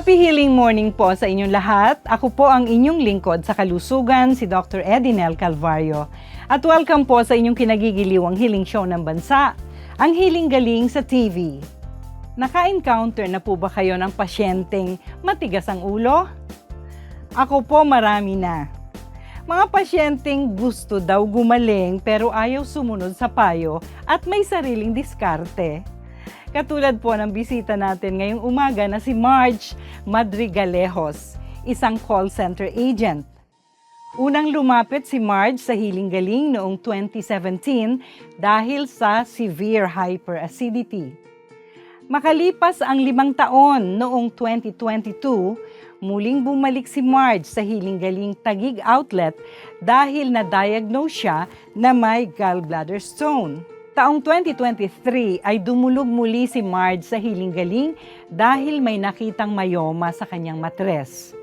Happy healing morning po sa inyong lahat. Ako po ang inyong lingkod sa kalusugan, si Dr. Edinel Calvario. At welcome po sa inyong kinagigiliwang healing show ng bansa, ang Healing Galing sa TV. Naka-encounter na po ba kayo ng pasyenteng matigas ang ulo? Ako po marami na. Mga pasyenteng gusto daw gumaling pero ayaw sumunod sa payo at may sariling diskarte. Katulad po ng bisita natin ngayong umaga na si Marge Madrigalejos, isang call center agent. Unang lumapit si Marge sa Healing Galing noong 2017 dahil sa severe hyperacidity. Makalipas ang limang taon noong 2022, muling bumalik si Marge sa Healing Galing Tagig Outlet dahil na-diagnose siya na may gallbladder stone. Taong 2023 ay dumulog muli si Marge sa Healing Galing dahil may nakitang mayoma sa kanyang matres.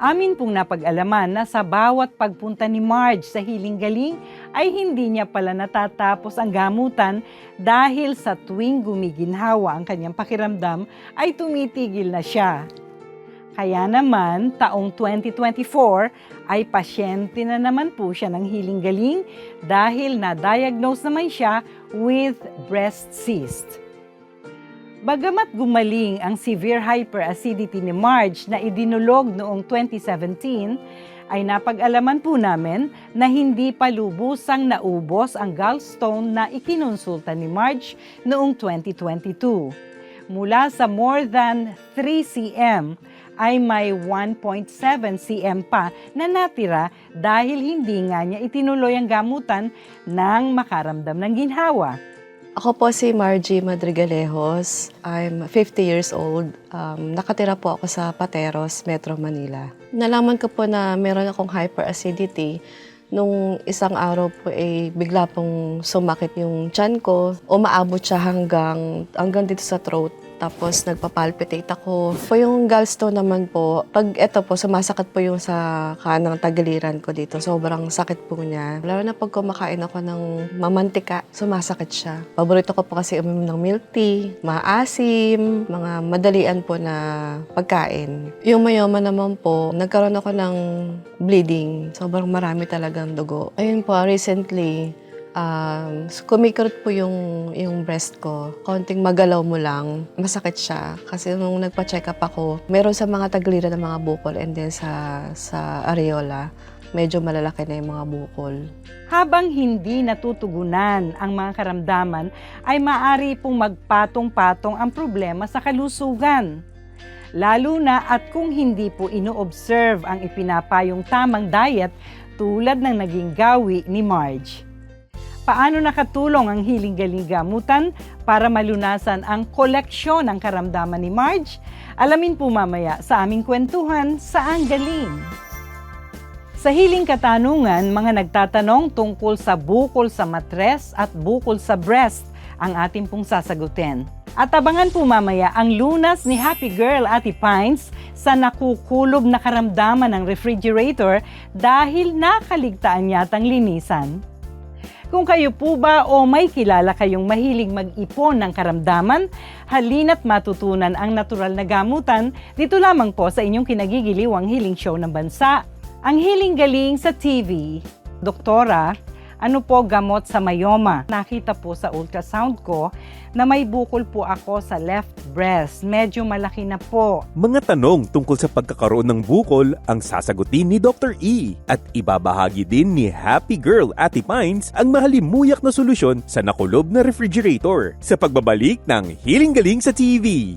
Amin pong napag-alaman na sa bawat pagpunta ni Marge sa Healing Galing ay hindi niya pala natatapos ang gamutan dahil sa tuwing gumiginhawa ang kanyang pakiramdam ay tumitigil na siya. Kaya naman, taong 2024 ay pasyente na naman po siya ng Healing Galing dahil na-diagnose naman siya with breast cyst. Bagamat gumaling ang severe hyperacidity ni Marge na idinulog noong 2017, ay napag-alaman po namin na hindi pa lubusang naubos ang gallstone na ikinonsulta ni Marge noong 2022. Mula sa more than 3 cm ay may 1.7 cm pa na natira dahil hindi nga niya itinuloy ang gamutan nang makaramdam ng ginhawa. Ako po si Margie Madrigalejos. I'm 50 years old. Um, nakatira po ako sa Pateros, Metro Manila. Nalaman ko po na meron akong hyperacidity. Nung isang araw po ay bigla pong sumakit yung tiyan ko. Umaabot siya hanggang, hanggang dito sa throat. Tapos nagpapalpitate ako. Po yung gallstone naman po, pag ito po, sumasakit po yung sa kanang tagiliran ko dito. Sobrang sakit po niya. Lalo na pag kumakain ako ng mamantika, sumasakit siya. Paborito ko po kasi uminom ng milk tea, maasim, mga madalian po na pagkain. Yung mayoma naman po, nagkaroon ako ng bleeding. Sobrang marami talagang dugo. Ayun po, recently, um, kumikirot po yung, yung breast ko. Konting magalaw mo lang, masakit siya. Kasi nung nagpa-check up ako, meron sa mga tagliran ng mga bukol and then sa, sa areola, medyo malalaki na yung mga bukol. Habang hindi natutugunan ang mga karamdaman, ay maaari pong magpatong-patong ang problema sa kalusugan. Lalo na at kung hindi po ino-observe ang ipinapayong tamang diet tulad ng naging gawi ni Marge. Paano nakatulong ang Healing Galing Gamutan para malunasan ang koleksyon ng karamdaman ni Marge? Alamin po mamaya sa aming kwentuhan sa Ang Galing. Sa Hiling Katanungan, mga nagtatanong tungkol sa bukol sa matres at bukol sa breast ang ating pong sasagutin. At abangan po mamaya ang lunas ni Happy Girl Ate Pines sa nakukulob na karamdaman ng refrigerator dahil nakaligtaan yatang linisan. Kung kayo po ba o may kilala kayong mahilig mag-ipon ng karamdaman, halina't matutunan ang natural na gamutan dito lamang po sa inyong kinagigiliwang healing show ng bansa. Ang Healing Galing sa TV. Doktora, ano po gamot sa mayoma? Nakita po sa ultrasound ko na may bukol po ako sa left breast. Medyo malaki na po. Mga tanong tungkol sa pagkakaroon ng bukol ang sasagutin ni Dr. E. At ibabahagi din ni Happy Girl Ate Pines ang mahalimuyak na solusyon sa nakulob na refrigerator sa pagbabalik ng Healing Galing sa TV.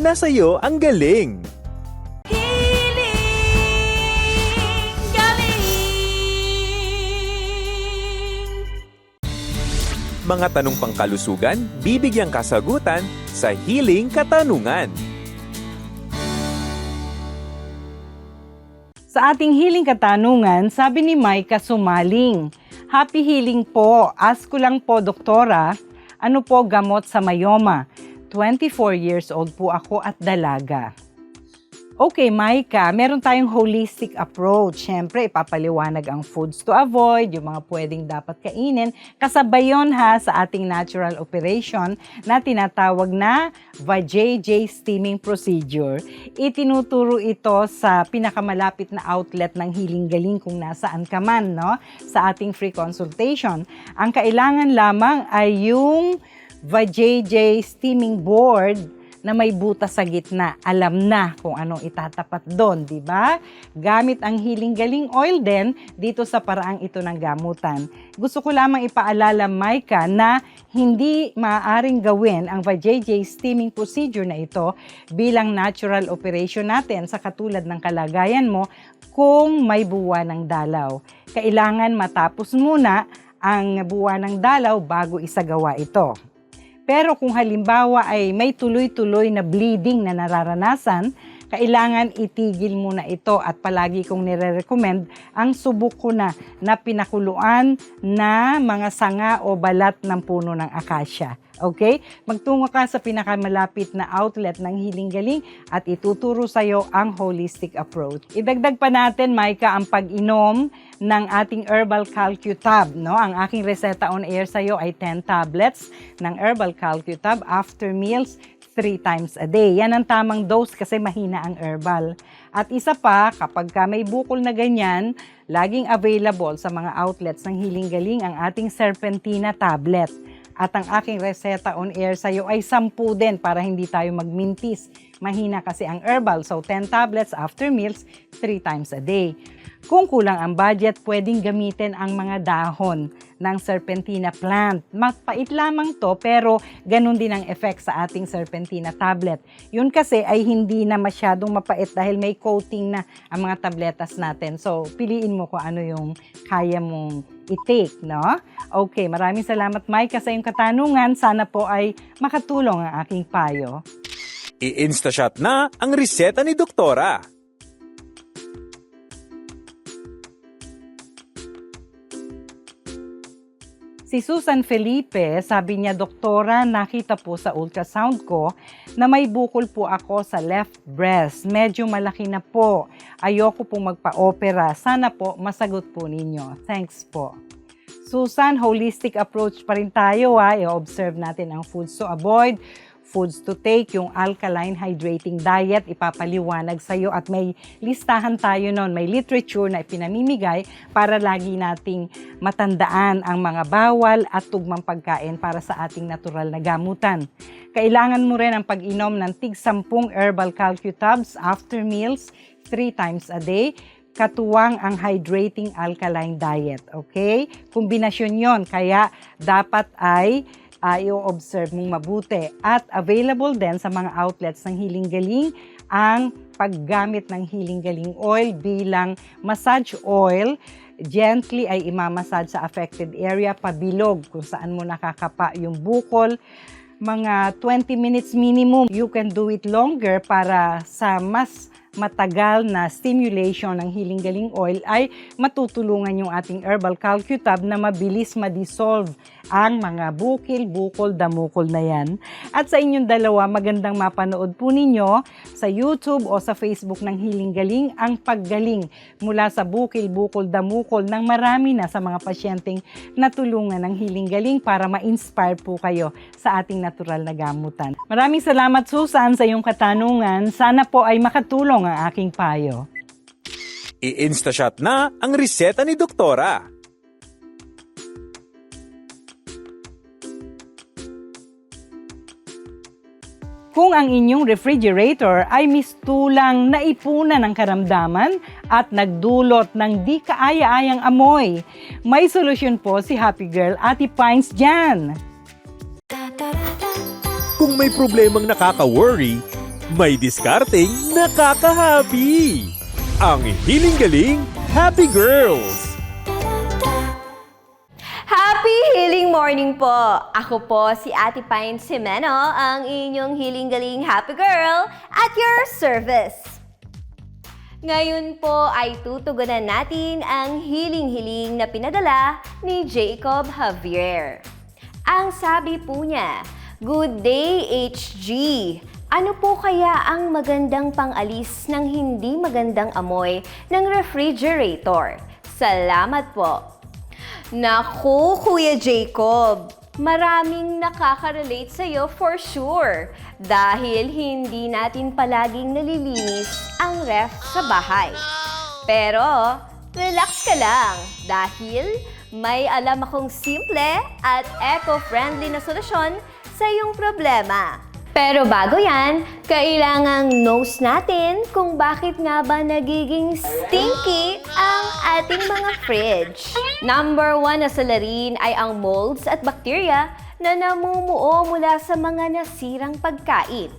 nasa iyo ang galing. Mga tanong pangkalusugan, bibigyang kasagutan sa Healing Katanungan. Sa ating healing katanungan, sabi ni Micah Sumaling, Happy healing po. Ask ko lang po, doktora, ano po gamot sa mayoma? 24 years old po ako at dalaga. Okay, Maika, meron tayong holistic approach. Siyempre, ipapaliwanag ang foods to avoid, yung mga pwedeng dapat kainin. Kasabay yun ha sa ating natural operation na tinatawag na VAJJ steaming procedure. Itinuturo ito sa pinakamalapit na outlet ng Healing Galing kung nasaan ka man, no? Sa ating free consultation. Ang kailangan lamang ay yung VAJJ steaming board na may butas sa gitna. Alam na kung anong itatapat doon, di ba? Gamit ang Healing Galing Oil din dito sa paraang ito ng gamutan. Gusto ko lamang ipaalala, Maika, na hindi maaaring gawin ang VJJ steaming procedure na ito bilang natural operation natin sa katulad ng kalagayan mo kung may buwa ng dalaw. Kailangan matapos muna ang buwa ng dalaw bago isagawa ito. Pero kung halimbawa ay may tuloy-tuloy na bleeding na nararanasan, kailangan itigil muna ito at palagi kong nire-recommend ang subok ko na na pinakuluan na mga sanga o balat ng puno ng akasya. Okay? Magtungo ka sa pinakamalapit na outlet ng Healing Galing at ituturo sa iyo ang holistic approach. Idagdag pa natin, Maika, ang pag-inom ng ating Herbal Calcutab. No? Ang aking reseta on air sa iyo ay 10 tablets ng Herbal Calcutab after meals three times a day. Yan ang tamang dose kasi mahina ang herbal. At isa pa, kapag ka may bukol na ganyan, laging available sa mga outlets ng Healing Galing ang ating Serpentina tablet. At ang aking reseta on air sa iyo ay 10 din para hindi tayo magmintis. Mahina kasi ang herbal, so 10 tablets after meals, 3 times a day. Kung kulang ang budget, pwedeng gamitin ang mga dahon ng serpentina plant. Mapait lamang to pero ganun din ang effect sa ating serpentina tablet. Yun kasi ay hindi na masyadong mapait dahil may coating na ang mga tabletas natin. So, piliin mo kung ano yung kaya mong i-take, no? Okay, maraming salamat Mike sa iyong katanungan. Sana po ay makatulong ang aking payo. I-instashot na ang reseta ni Doktora. Si Susan Felipe, sabi niya, Doktora, nakita po sa ultrasound ko na may bukol po ako sa left breast. Medyo malaki na po. Ayoko po magpa-opera. Sana po masagot po ninyo. Thanks po. Susan, holistic approach pa rin tayo ha. I-observe natin ang foods to avoid, foods to take, yung alkaline hydrating diet, ipapaliwanag sa iyo at may listahan tayo noon, may literature na ipinamimigay para lagi nating matandaan ang mga bawal at tugmang pagkain para sa ating natural na gamutan. Kailangan mo rin ang pag-inom ng tig 10 herbal calcutabs after meals, 3 times a day, katuwang ang hydrating alkaline diet. Okay? Kombinasyon yon Kaya dapat ay uh, i-observe mong mabuti. At available din sa mga outlets ng Healing Galing ang paggamit ng Healing Galing oil bilang massage oil gently ay imamassage sa affected area pabilog kung saan mo nakakapa yung bukol mga 20 minutes minimum. You can do it longer para sa mas matagal na stimulation ng Healing Galing Oil ay matutulungan yung ating herbal calcutab na mabilis ma-dissolve ang mga bukil, bukol, damukol na yan. At sa inyong dalawa, magandang mapanood po ninyo sa YouTube o sa Facebook ng Healing Galing ang paggaling mula sa bukil, bukol, damukol ng marami na sa mga pasyenteng natulungan ng Healing Galing para ma-inspire po kayo sa ating natural na gamutan. Maraming salamat Susan sa iyong katanungan. Sana po ay makatulong ito nga aking payo. I-instashot na ang reseta ni Doktora. Kung ang inyong refrigerator ay mistulang naipunan ng karamdaman at nagdulot ng di kaaya-ayang amoy, may solusyon po si Happy Girl Ati Pines dyan. Kung may problemang nakaka-worry, may diskarteng nakaka-happy. Ang Hiling Galing Happy Girls! Happy Healing Morning po! Ako po si Ate Pine Simeno, ang inyong Healing Galing Happy Girl at your service. Ngayon po ay tutugunan natin ang hiling-hiling na pinadala ni Jacob Javier. Ang sabi po niya, Good day HG! Ano po kaya ang magandang pangalis ng hindi magandang amoy ng refrigerator? Salamat po! Naku, Kuya Jacob! Maraming nakaka-relate sa'yo for sure dahil hindi natin palaging nalilinis ang ref sa bahay. Pero, relax ka lang dahil may alam akong simple at eco-friendly na solusyon sa iyong problema. Pero bago yan, kailangang nose natin kung bakit nga ba nagiging stinky ang ating mga fridge. Number one na salarin ay ang molds at bacteria na namumuo mula sa mga nasirang pagkain.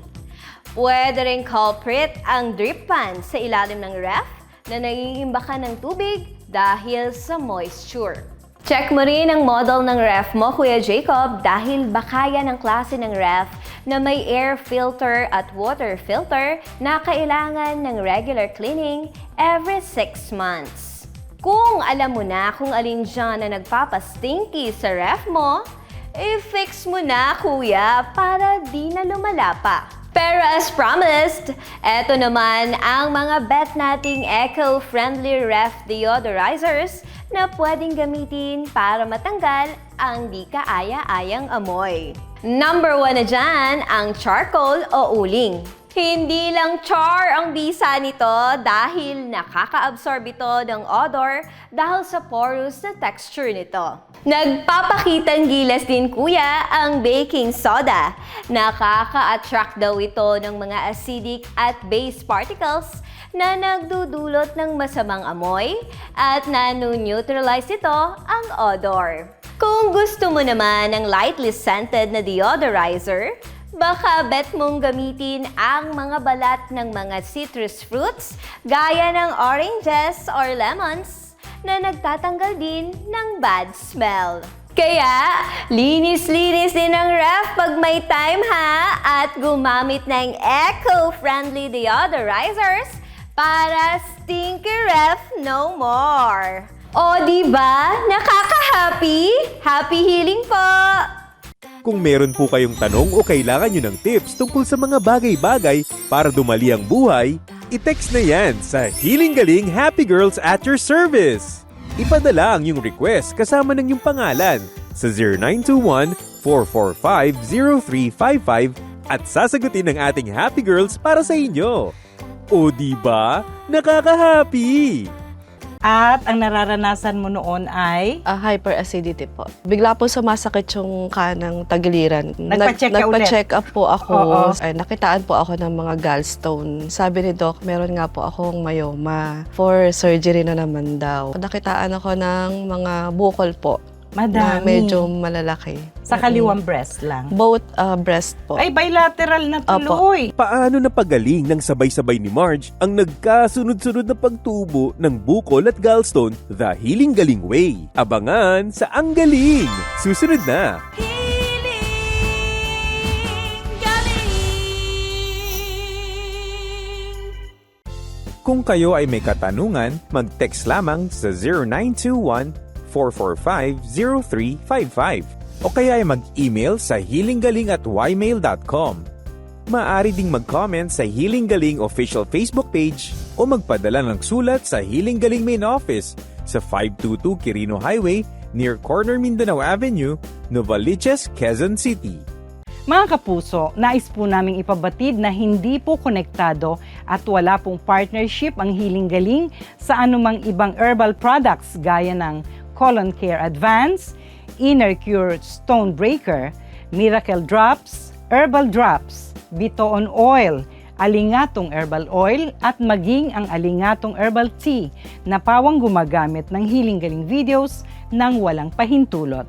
Pwede rin culprit ang drip pan sa ilalim ng ref na nangingimbakan ng tubig dahil sa moisture. Check mo rin ang model ng ref mo, Kuya Jacob, dahil baka yan ang klase ng ref na may air filter at water filter na kailangan ng regular cleaning every 6 months. Kung alam mo na kung alin dyan na nagpapastinky sa ref mo, i-fix mo na, kuya, para di na lumala pa. Pero as promised, eto naman ang mga bet nating eco-friendly ref deodorizers na pwedeng gamitin para matanggal ang di kaaya-ayang amoy. Number one na dyan, ang charcoal o uling. Hindi lang char ang bisa nito dahil nakaka-absorb ito ng odor dahil sa porous na texture nito. Nagpapakitang gilas din kuya ang baking soda. Nakaka-attract daw ito ng mga acidic at base particles na nagdudulot ng masamang amoy at nano-neutralize ito ang odor. Kung gusto mo naman ng lightly scented na deodorizer, baka bet mong gamitin ang mga balat ng mga citrus fruits gaya ng oranges or lemons na nagtatanggal din ng bad smell. Kaya, linis-linis din ang ref pag may time ha at gumamit ng eco-friendly deodorizers para stinky ref no more. O di ba? Nakaka-happy? Happy healing po! Kung meron po kayong tanong o kailangan nyo ng tips tungkol sa mga bagay-bagay para dumali ang buhay, i-text na yan sa Healing Galing Happy Girls at your service. Ipadala ang iyong request kasama ng iyong pangalan sa 0921-445-0355 at sasagutin ng ating Happy Girls para sa inyo. O di ba? Nakaka-happy! At ang nararanasan mo noon ay Ah, hyperacidity po. Bigla po sumasakit yung kanang tagiliran. Nagpa-check ka ulit? Nagpa-check up po ako. Oo. Ay, nakitaan po ako ng mga gallstone. Sabi ni Doc, meron nga po akong myoma. For surgery na naman daw. Nakitaan ako ng mga bukol po. Na madami. medyo malalaki. Sa kaliwang breast lang. Both ah, breast po. Ay, bilateral na Opo. tuloy. Paano napagaling ng sabay-sabay ni Marge ang nagkasunod-sunod na pagtubo ng bukol at gallstone the Healing Galing Way? Abangan sa Ang Galing! Susunod na! Kung kayo ay may katanungan, mag-text lamang sa 0921-445-0355 o kaya ay mag-email sa healinggaling at ymail.com. Maaari ding mag-comment sa Healing Galing official Facebook page o magpadala ng sulat sa Healing Galing Main Office sa 522 Quirino Highway near Corner Mindanao Avenue, Novaliches, Quezon City. Mga kapuso, nais po naming ipabatid na hindi po konektado at wala pong partnership ang Healing Galing sa anumang ibang herbal products gaya ng Colon Care Advance, Inner Cure Stone Breaker, Miracle Drops, Herbal Drops, Bitoon Oil, Alingatong Herbal Oil at maging ang Alingatong Herbal Tea na pawang gumagamit ng hiling-galing videos ng walang pahintulot.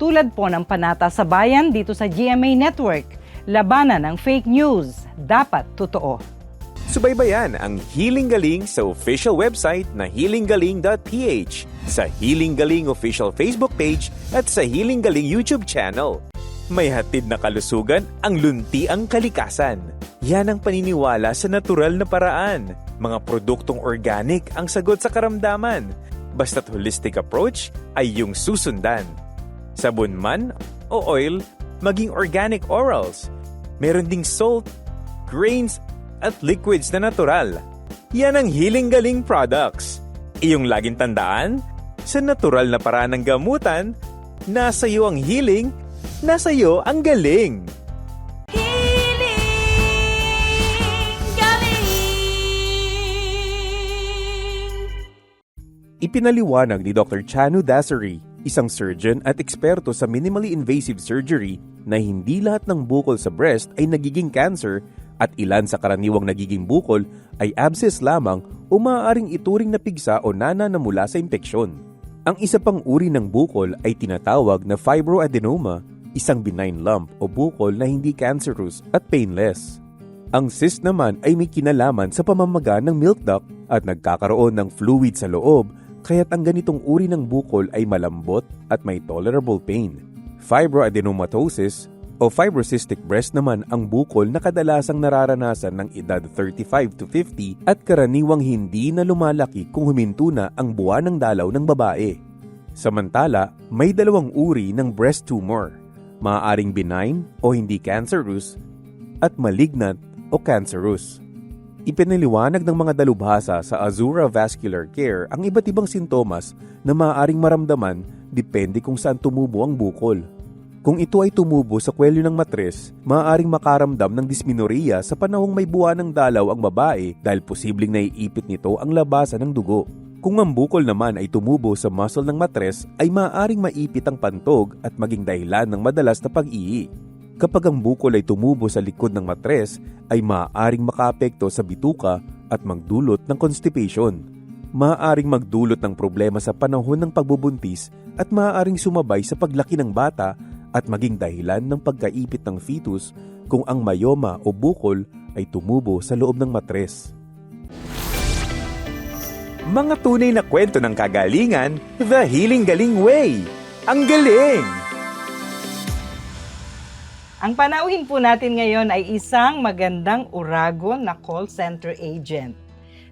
Tulad po ng panata sa bayan dito sa GMA Network, labanan ng fake news, dapat totoo. Subaybayan ang Healing Galing sa official website na healinggaling.ph, sa Healing Galing official Facebook page at sa Healing Galing YouTube channel. May hatid na kalusugan ang lunti ang kalikasan. Yan ang paniniwala sa natural na paraan. Mga produktong organic ang sagot sa karamdaman. Basta't holistic approach ay yung susundan. Sabon man o oil, maging organic orals. Meron ding salt, grains, at liquids na natural. Yan ang Healing Galing products. Iyong laging tandaan, sa natural na paraan ng gamutan, nasa iyo ang healing, nasa iyo ang galing. Ipinaliwanag ni Dr. Chanu Dasari, isang surgeon at eksperto sa minimally invasive surgery na hindi lahat ng bukol sa breast ay nagiging cancer at ilan sa karaniwang nagiging bukol ay abscess lamang o maaaring ituring na pigsa o nana na mula sa impeksyon. Ang isa pang uri ng bukol ay tinatawag na fibroadenoma, isang benign lump o bukol na hindi cancerous at painless. Ang cyst naman ay may kinalaman sa pamamaga ng milk duct at nagkakaroon ng fluid sa loob kaya't ang ganitong uri ng bukol ay malambot at may tolerable pain. Fibroadenomatosis o fibrocystic breast naman ang bukol na kadalasang nararanasan ng edad 35 to 50 at karaniwang hindi na lumalaki kung huminto na ang buwan ng dalaw ng babae. Samantala, may dalawang uri ng breast tumor, maaaring benign o hindi cancerous at malignant o cancerous. Ipinaliwanag ng mga dalubhasa sa Azura Vascular Care ang iba't ibang sintomas na maaaring maramdaman depende kung saan tumubo ang bukol. Kung ito ay tumubo sa kwelyo ng matres, maaaring makaramdam ng dysmenorrhea sa panahong may buwan ng dalaw ang babae dahil posibleng naiipit nito ang labasan ng dugo. Kung ang bukol naman ay tumubo sa muscle ng matres, ay maaaring maipit ang pantog at maging dahilan ng madalas na pag-ihi. Kapag ang bukol ay tumubo sa likod ng matres, ay maaaring makaapekto sa bituka at magdulot ng constipation. Maaaring magdulot ng problema sa panahon ng pagbubuntis at maaaring sumabay sa paglaki ng bata at maging dahilan ng pagkaipit ng fetus kung ang mayoma o bukol ay tumubo sa loob ng matres. Mga tunay na kwento ng kagalingan, The Healing Galing Way. Ang galing! Ang panauhin po natin ngayon ay isang magandang uragon na call center agent.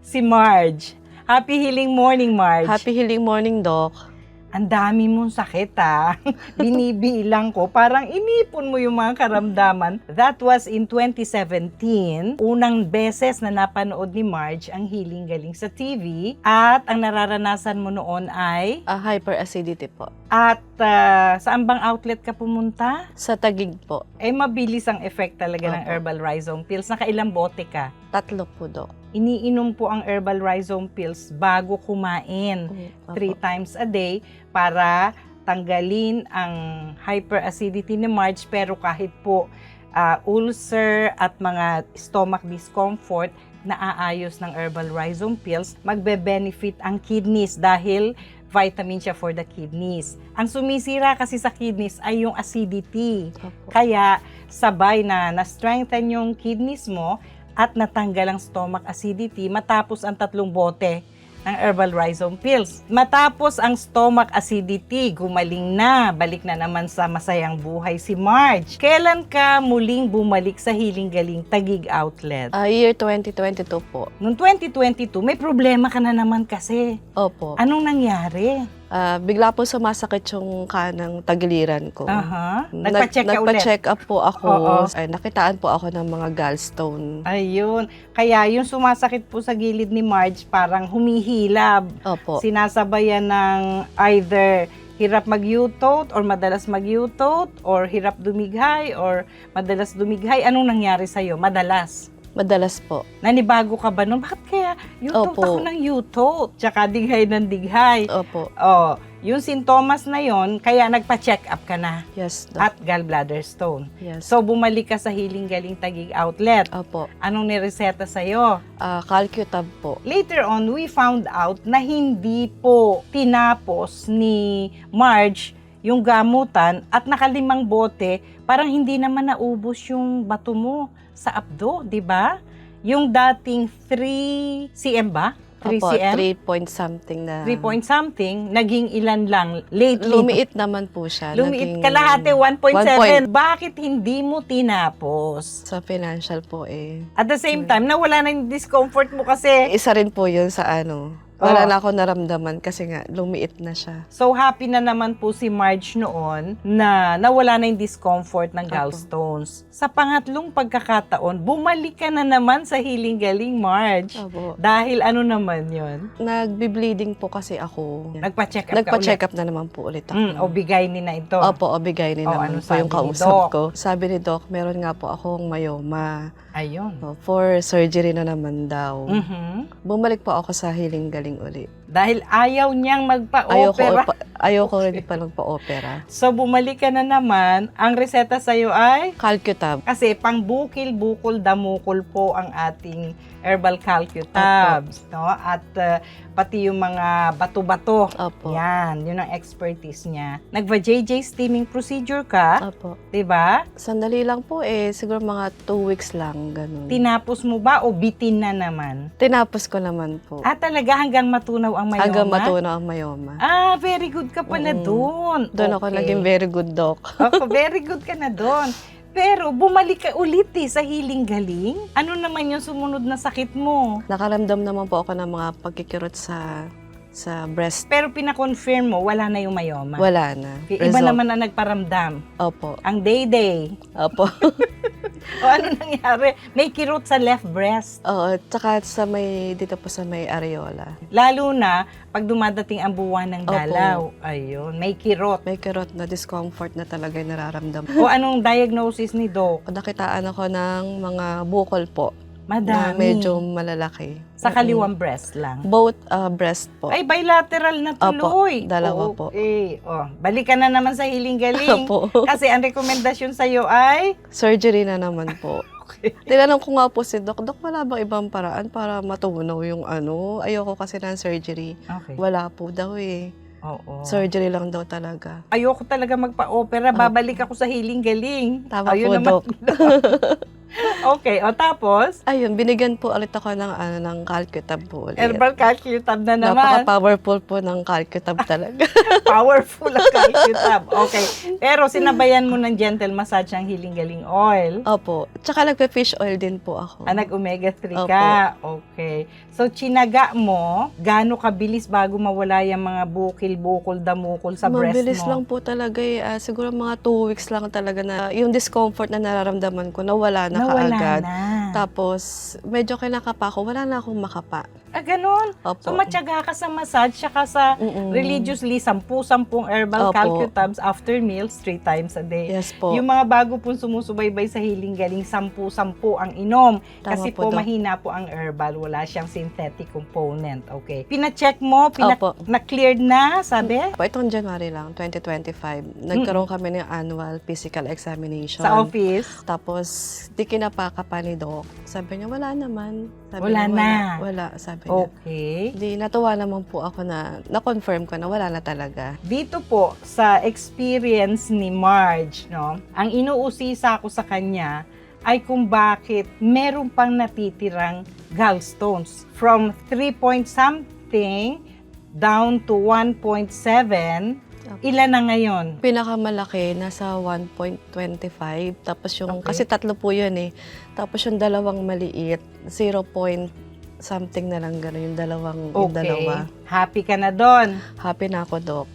Si Marge. Happy healing morning, Marge. Happy healing morning, Doc. Ang dami mong sakit ha. Binibilang ko. Parang inipon mo yung mga karamdaman. That was in 2017. Unang beses na napanood ni Marge ang Healing Galing sa TV. At ang nararanasan mo noon ay... Ah, hyperacidity po. At ah, saan bang outlet ka pumunta? Sa tagig po. Eh, mabilis ang effect talaga ng Opo. herbal rhizome pills. Nakailang bote ka? Tatlo po, Doc. Iniinom po ang herbal rhizome pills bago kumain. Opo. three times a day para tanggalin ang hyperacidity ni Marge pero kahit po ah, ulcer at mga stomach discomfort naaayos ng herbal rhizome pills, magbe-benefit ang kidneys dahil vitamin siya for the kidneys. Ang sumisira kasi sa kidneys ay yung acidity. Opo. Kaya sabay na na-strengthen yung kidneys mo at natanggal ang stomach acidity matapos ang tatlong bote ng herbal rhizome pills. Matapos ang stomach acidity, gumaling na, balik na naman sa masayang buhay si Marge. Kailan ka muling bumalik sa Healing Galing Tagig Outlet? Ah, year 2022 po. Noong 2022, may problema ka na naman kasi. Opo. Anong nangyari? Ah, bigla po sumasakit yung kanang tagiliran ko. Aha. Nag- Nagpa-check ka ulit. Nagpa-check up po ako. Oo. Ay, nakitaan po ako ng mga gallstone. Ayun. Kaya yung sumasakit po sa gilid ni Marge, parang humihilab. Opo. Sinasabayan ng either hirap mag-utot or madalas mag-utot or hirap dumighay or madalas dumighay. Anong nangyari sa'yo? Madalas. Madalas po. Nanibago ka ba nun? Bakit kaya utot Opo. ako ng utot? Tsaka dighay ng dighay. Opo. Oh, yung sintomas na yon, kaya nagpa-check up ka na Yes, Doc. at gallbladder stone. yes. So, bumalik ka sa Healing Galing Tagig outlet. Opo. Anong nireseta sa'yo? Ah, Calcutab po. Later on, we found out na hindi po tinapos ni Marge yung gamutan at nakalimang bote, parang hindi naman naubos yung bato mo sa abdo, di ba? Yung dating 3 cm ba? 3 Opo, cm? 3 point something na. 3 point something, naging ilan lang lately. Lumiit naman po siya. Lumiit Naging- kalahati, 1.7. One point. Bakit hindi mo tinapos? Sa financial po eh. At the same time, nawala na yung discomfort mo kasi Isa rin po yun sa ano. Wala Oo. na ako naramdaman kasi nga lumiit na siya. So happy na naman po si Marge noon na nawala na yung discomfort ng gallstones. Sa pangatlong pagkakataon, bumalik ka na naman sa Healing Galing Marge. Opo. Dahil ano naman yon? Nagbi-bleeding po kasi ako. Nagpa-check up Nagpa-check ka up na naman po ulit ulit. Mm, ako. o bigay ni na ito. Opo, o bigay ni naman ano po yung sabi ni kausap Doc? ko. Sabi ni Doc, meron nga po akong myoma. Ayun. For surgery na naman daw. Mhm. Bumalik po ako sa Healing Galing 恶劣 Dahil ayaw niyang Ayoko, magpa-opera. pa, ayoko rin pa magpa-opera. So bumalik ka na naman. Ang reseta sa'yo ay Calcutab. Kasi pang bukil, bukol, damukol po ang ating herbal calcutabs, no? At uh, pati yung mga bato-bato. Opo. Yan, yun ang expertise niya. Nagva-JJ steaming procedure ka, Opo. 'di ba? Sandali lang po eh. Siguro mga two weeks lang, ganun. Tinapos mo ba o bitin na naman? Tinapos ko naman po. Ah, talaga hanggang matunaw ang mayoma? Hanggang matunaw ang mayoma. Ah, very good ka pala Mm. doon. Doon ako Okay. naging very good doc. Ako, very good ka na doon. Pero bumalik ka ulit eh sa healing galing. Ano naman yung sumunod na sakit mo? Nakaramdam naman po ako ng mga pagkikirot sa sa breast. Pero pinakonfirm mo, wala na yung myoma. Wala na. Iba Result. naman ang nagparamdam. Opo. Ang day-day. Opo. O ano nangyari? May kirot sa left breast. Oo, tsaka sa may, dito po sa may areola. Lalo na pag dumadating ang buwan ng Opo. dalaw. Ayun, may kirot. May kirot na discomfort na talaga yung nararamdam. O anong diagnosis ni Doc? Nakitaan ako ng mga bukol po. Na Madami. medyo malalaki. Sa kaliwang breast lang. Both uh, breast po. Ay, bilateral na tuloy. Opo, dalawa po. Okay. O, balikan na naman sa hiling-galing. Opo. Kasi ang rekomendasyon sa'yo ay... Surgery na naman po. Okay. Tinanong ko nga po si Doc, Doc, wala bang ibang paraan para matunaw yung ano? Ayoko kasi ng surgery. Okay. Wala po daw eh. Oo. Surgery lang daw talaga. ayoko talaga magpa-opera, babalik ako sa hiling-galing. Tama Ayun po, naman. Doc. okay, o tapos, Ayun, binigyan po ulit ako ng, ano, ng Calcutab po ulit. herbal calcutab na naman. Napaka-powerful po ng Calcutab talaga. Powerful ang calcutab. Okay. Pero sinabayan mo ng gentle massage ang hiling-galing oil. Opo. Tsaka nagpe-fish oil din po ako. Ah, nag-omega 3 ka. Okay. So, chinaga mo, gaano kabilis bago mawala yung mga bukil, bukol, damukol sa breast Mabilis mo? lang po talaga eh. Ah, siguro mga two weeks lang talaga na yung discomfort na nararamdaman ko, nawala na kaagad. na. Tapos, medyo kinakapa ko, wala na akong makapa. Ah, ganun. Opo. So, matyaga ka sa massage, tsaka sa Mm-mm. religiously, sampu-sampung herbal Opo. calcutabs after meals, three times a day. Yes po. Yung mga bago pong sumusubaybay sa healing galing, sampu-sampu ang inom. Tama Kasi po, po, mahina po ang herbal, wala siyang synthetic component. Okay. Pina-check mo, pina- Opo. na-cleared na, sabi? Po, itong January lang, 2025, nagkaroon kami ng annual physical examination. Sa office. Tapos, di kinapaka pa ni Doc. Sabi niya, wala naman. Sabi Wala niya, na. Wala, wala sabi niya. Okay. Di, natuwa naman po ako na, na-confirm ko na wala na talaga. Dito po sa experience ni Marge, no, ang inuusisa ko sa kanya ay kung bakit meron pang natitirang gallstones from 3 point something down to 1.7 ilan na ngayon Pinakamalaki, nasa 1.25. Tapos yung, Okay. kasi tatlo po yun eh. Tapos yung dalawang maliit, 0 point something na lang gano'n. Yung dalawang, yung okay dalawa. happy ka na doon Happy na ako, Doc.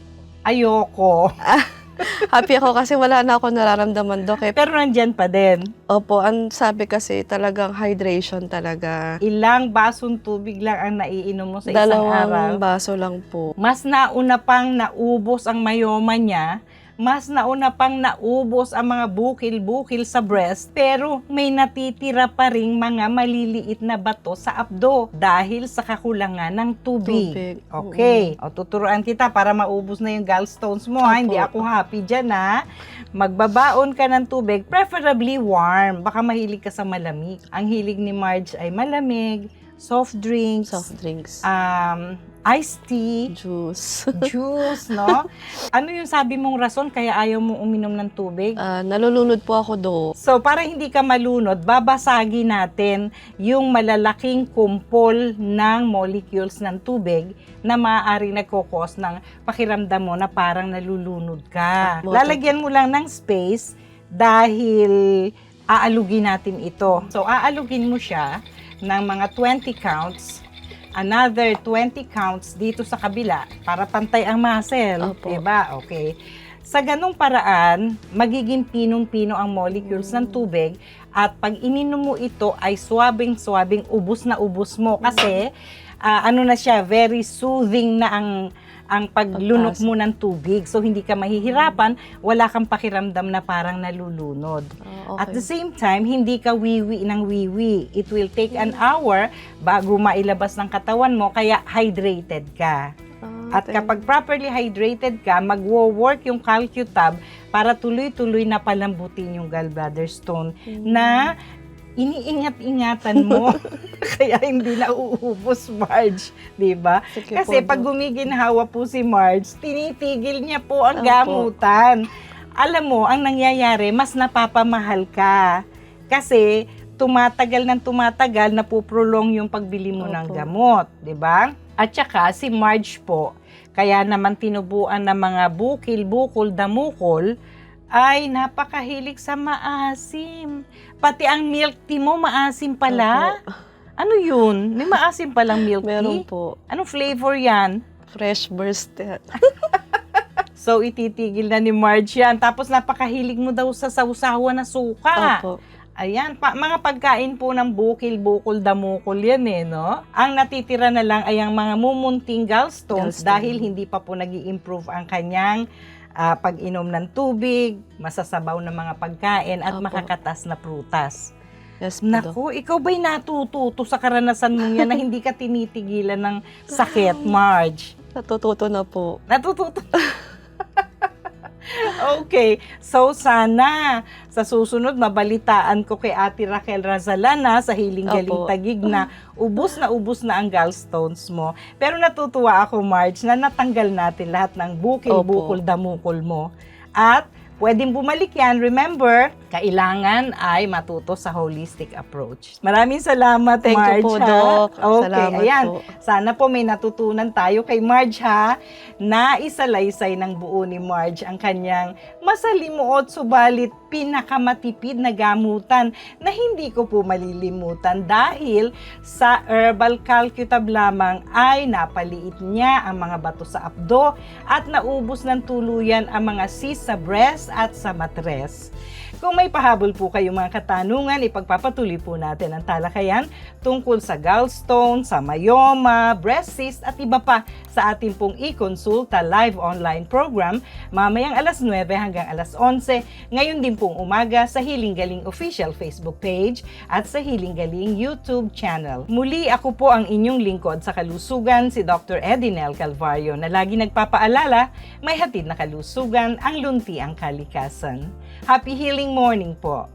ayoko Happy ako kasi wala na ako nararamdaman, Doc. Eh. pero nandyan pa din Opo, ang sabi kasi talagang hydration talaga. ilang basong tubig lang ang naiinom mo sa isang Dalawang araw baso lang po. mas nauna pang naubos ang mayoma niya mas nauna pang naubos ang mga bukil-bukil sa breast pero may natitira pa ring mga maliliit na bato sa abdo dahil sa kakulangan ng tubig. Tubig, Okay. O tuturuan kita para maubos na yung gallstones mo. Ha? Hindi ako happy dyan ha. Magbabaon ka ng tubig, preferably warm. Baka mahilig ka sa malamig. Ang hilig ni Marge ay malamig, soft drinks, Soft drinks, um, iced tea, juice. juice, no? ano yung sabi mong rason kaya ayaw mong uminom ng tubig? Ah, nalulunod po ako do. So, para hindi ka malunod, babasagin natin yung malalaking kumpol ng molecules ng tubig na maaaring nagkukos ng pakiramdam mo na parang nalulunod ka. Motor. Lalagyan mo lang ng space dahil aalugin natin ito. So, aalugin mo siya ng mga 20 counts another 20 counts dito sa kabila para pantay ang muscle. Opo. Diba? Okay. Sa ganong paraan, magiging pinong-pino ang molecules ng tubig at pag ininom mo ito ay swabing-swabing ubos na ubos mo kasi ah, ano na siya, very soothing na ang ang paglunok mo ng tubig. So hindi ka mahihirapan, wala kang pakiramdam na parang nalulunod. Ah, At the okay. same time, hindi ka wiwi ng wiwi. It will take an hour bago mailabas ng katawan mo, kaya hydrated ka. Ah, At kapag properly hydrated ka, magwo-work yung CalcuTab para tuloy-tuloy na palambutin yung gallbladder stone na iniingat-ingatan mo kaya hindi na uubos Marge, 'di ba? Kasi po, pag gumiginhawa po si Marge, tinitigil niya po ang gamutan. Alam mo, ang nangyayari, mas napapamahal ka. Kasi tumatagal ng tumatagal, napuprolong yung pagbili mo ng Opo. gamot, 'di ba? At saka si Marge po, kaya naman tinubuan ng mga bukil, bukol, damukol, ay napakahilig sa maasim. Pati ang milk tea mo maasim pala. Opo. Ano yun? May maasim palang milk Meron tea? po. Anong flavor yan? Fresh burst. So, ititigil na ni Marge yan. Tapos, napakahilig mo daw sa sausawa na suka. Opo. Ayan, pa, mga pagkain po ng bukil, bukol, damukol yan eh, no? Ang natitira na lang ay ang mga mumunting gallstones Gallstone. dahil hindi pa po nag improve ang kanyang ah, pag-inom ng tubig, masasabaw na mga pagkain at Opo. makakatas na prutas. Yes. Naku, ikaw ba'y natututo sa karanasan mo yan na hindi ka tinitigilan ng sakit, Marge? Natututo na po. Natututo. okay. So, sana sa susunod mabalitaan ko kay Ate Raquel Razalana sa Hiling Galing Opo. Tagig na ubus na ubus na ang gallstones mo. Pero natutuwa ako, Marge, na natanggal natin lahat ng bukil, Opo. bukol, damukol mo. At pwedeng bumalik yan. Remember, kailangan ay matuto sa holistic approach. Maraming salamat, Thank Marge. you po, ha? Doc. Okay, Salamat ayan. po. Sana po may natutunan tayo kay Marge ha, na isalaysay ng buo ni Marge ang kanyang masalimuot subalit pinakamatipid na gamutan na hindi ko po malilimutan dahil sa herbal calcutab lamang ay napaliit niya ang mga bato sa abdo at naubos ng tuluyan ang mga cysts sa breast at sa matres. Kung may pahabol po kayong mga katanungan, ipagpapatuloy po natin ang talakayan tungkol sa gallstone, sa myoma, breast cyst at iba pa sa ating pong e-consulta live online program mamayang alas 9 hanggang alas 11 ngayon din pong umaga sa Hiling Galing official Facebook page at sa Hiling Galing YouTube channel. Muli ako po ang inyong lingkod sa kalusugan si Dr. Edinel Calvario na lagi nagpapaalala may hatid na kalusugan ang lunti ang kalikasan. Happy healing morning po!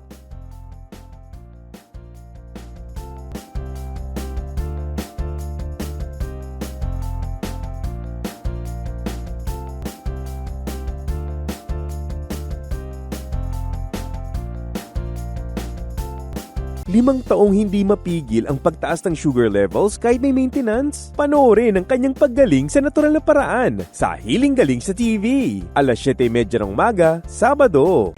Limang taong hindi mapigil ang pagtaas ng sugar levels kahit may maintenance? Panoorin ang kanyang paggaling sa natural na paraan sa Hiling Galing sa TV. Alas 7.30 ng umaga, Sabado.